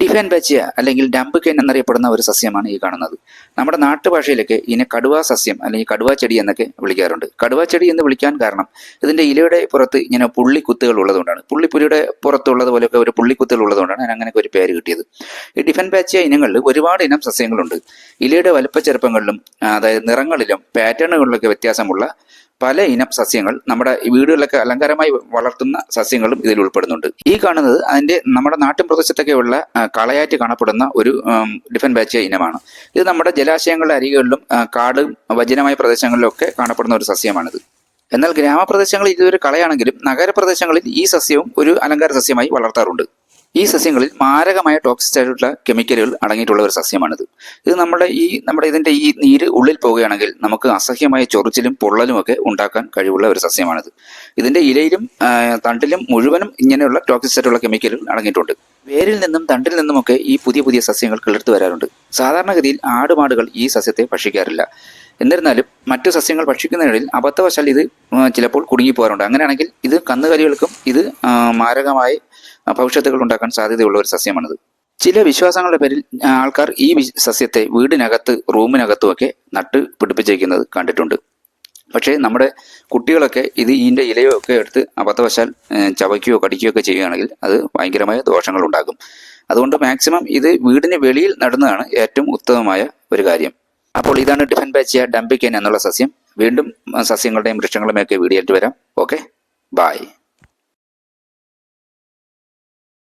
ഡിഫൻ ബച്ചിയ അല്ലെങ്കിൽ ഡംബുക്കൻ എന്നറിയപ്പെടുന്ന ഒരു സസ്യമാണ് ഈ കാണുന്നത്. നമ്മുടെ നാട്ടുഭാഷയിലൊക്കെ ഇതിനെ കടുവാ സസ്യം അല്ലെങ്കിൽ കടുവാ ചെടി എന്നൊക്കെ വിളിക്കാറുണ്ട്. കടുവാ ചെടി എന്ന് വിളിക്കാൻ കാരണം ഇതിന്റെ ഇലയുടെ പുറത്ത് ഇങ്ങനെ പുള്ളിക്കുത്തുകൾ ഉള്ളതുകൊണ്ടാണ്. പുള്ളിപ്പുലിയുടെ പുറത്തുള്ളത് പോലെയൊക്കെ ഒരു പുള്ളിക്കുത്തുകൾ ഉള്ളതുകൊണ്ടാണ് അങ്ങനെയൊക്കെ ഒരു പേര് കിട്ടിയത്. ഈ ഡിഫൻ ബാച്ചിയ ഇനങ്ങളിൽ ഒരുപാട് ഇനം സസ്യങ്ങളുണ്ട്. ഇലയുടെ വലുപ്പച്ചെറുപ്പങ്ങളിലും ചെറുപ്പങ്ങളിലും അതായത് നിറങ്ങളിലും പാറ്റേണുകളിലൊക്കെ വ്യത്യാസമുള്ള പല ഇനം സസ്യങ്ങൾ നമ്മുടെ വീടുകളിലൊക്കെ അലങ്കാരമായി വളർത്തുന്ന സസ്യങ്ങളും ഇതിൽ ഉൾപ്പെടുന്നുണ്ട്. ഈ കാണുന്നത് അതിന്റെ നമ്മുടെ നാട്ടിൻ പ്രദേശത്തൊക്കെയുള്ള കളയാറ്റ് കാണപ്പെടുന്ന ഒരു ഡിഫൻ ബാച്ച് ഇനമാണ്. ഇത് നമ്മുടെ ജലാശയങ്ങളുടെ അരികളിലും ആ, കാട് വജനമായ പ്രദേശങ്ങളിലൊക്കെ കാണപ്പെടുന്ന ഒരു സസ്യമാണിത്. എന്നാൽ ഗ്രാമപ്രദേശങ്ങളിൽ ഇതൊരു കളയാണെങ്കിലും നഗരപ്രദേശങ്ങളിൽ ഈ സസ്യവും ഒരു അലങ്കാര സസ്യമായി വളർത്താറുണ്ട്. ഈ സസ്യങ്ങളിൽ മാരകമായ ടോക്സിക് ആയിട്ടുള്ള കെമിക്കലുകൾ അടങ്ങിയിട്ടുള്ള ഒരു സസ്യമാണിത്. ഇത് നമ്മുടെ ഈ നമ്മുടെ ഇതിന്റെ ഈ നീര് ഉള്ളിൽ പോവുകയാണെങ്കിൽ നമുക്ക് അസഹ്യമായ ചൊറിച്ചിലും പൊള്ളലും ഒക്കെ ഉണ്ടാക്കാൻ കഴിവുള്ള ഒരു സസ്യമാണിത്. ഇതിന്റെ ഇലയിലും തണ്ടിലും മുഴുവനും ഇങ്ങനെയുള്ള ടോക്സിക് ആയിട്ടുള്ള കെമിക്കലുകൾ അടങ്ങിയിട്ടുണ്ട്. വേരിൽ നിന്നും തണ്ടിൽ നിന്നുമൊക്കെ ഈ പുതിയ പുതിയ സസ്യങ്ങൾ കിളിർത്ത് വരാറുണ്ട്. സാധാരണഗതിയിൽ ആടുമാടുകൾ ഈ സസ്യത്തെ ഭക്ഷിക്കാറില്ല. എന്നിരുന്നാലും മറ്റു സസ്യങ്ങൾ ഭക്ഷിക്കുന്നതിനിടയിൽ അബദ്ധവശാൽ ഇത് ചിലപ്പോൾ കുടുങ്ങിപ്പോകാറുണ്ട്. അങ്ങനെയാണെങ്കിൽ ഇത് കന്നുകാലികൾക്കും ഇത് മാരകമായ ഭവിഷ്യത്തുകൾ ഉണ്ടാക്കാൻ സാധ്യതയുള്ള ഒരു സസ്യമാണിത്. ചില വിശ്വാസങ്ങളുടെ പേരിൽ ആൾക്കാർ ഈ സസ്യത്തെ വീടിനകത്ത് റൂമിനകത്തുമൊക്കെ നട്ട് പിടിപ്പിച്ചേക്കുന്നത് കണ്ടിട്ടുണ്ട്. പക്ഷേ നമ്മുടെ കുട്ടികളൊക്കെ ഇത് ഇതിന്റെ ഇലയോ ഒക്കെ എടുത്ത് അബദ്ധവശാൽ ചവയ്ക്കുകയോ കടിക്കുകയോ ഒക്കെ ചെയ്യുകയാണെങ്കിൽ അത് ഭയങ്കരമായ ദോഷങ്ങൾ ഉണ്ടാകും അതുകൊണ്ട് മാക്സിമം ഇത് വീടിന് വെളിയിൽ നടുന്നതാണ് ഏറ്റവും ഉത്തമമായ ഒരു കാര്യം. അപ്പോൾ ഇതാണ് ഡിഫൻ ബാച്ചിയ ഡംബിക്കൻ എന്നുള്ള സസ്യം. വീണ്ടും സസ്യങ്ങളുടെയും വൃക്ഷങ്ങളുടെയും ഒക്കെ വീഡിയോ ആയിട്ട് വരാം. ഓക്കെ? ബായ്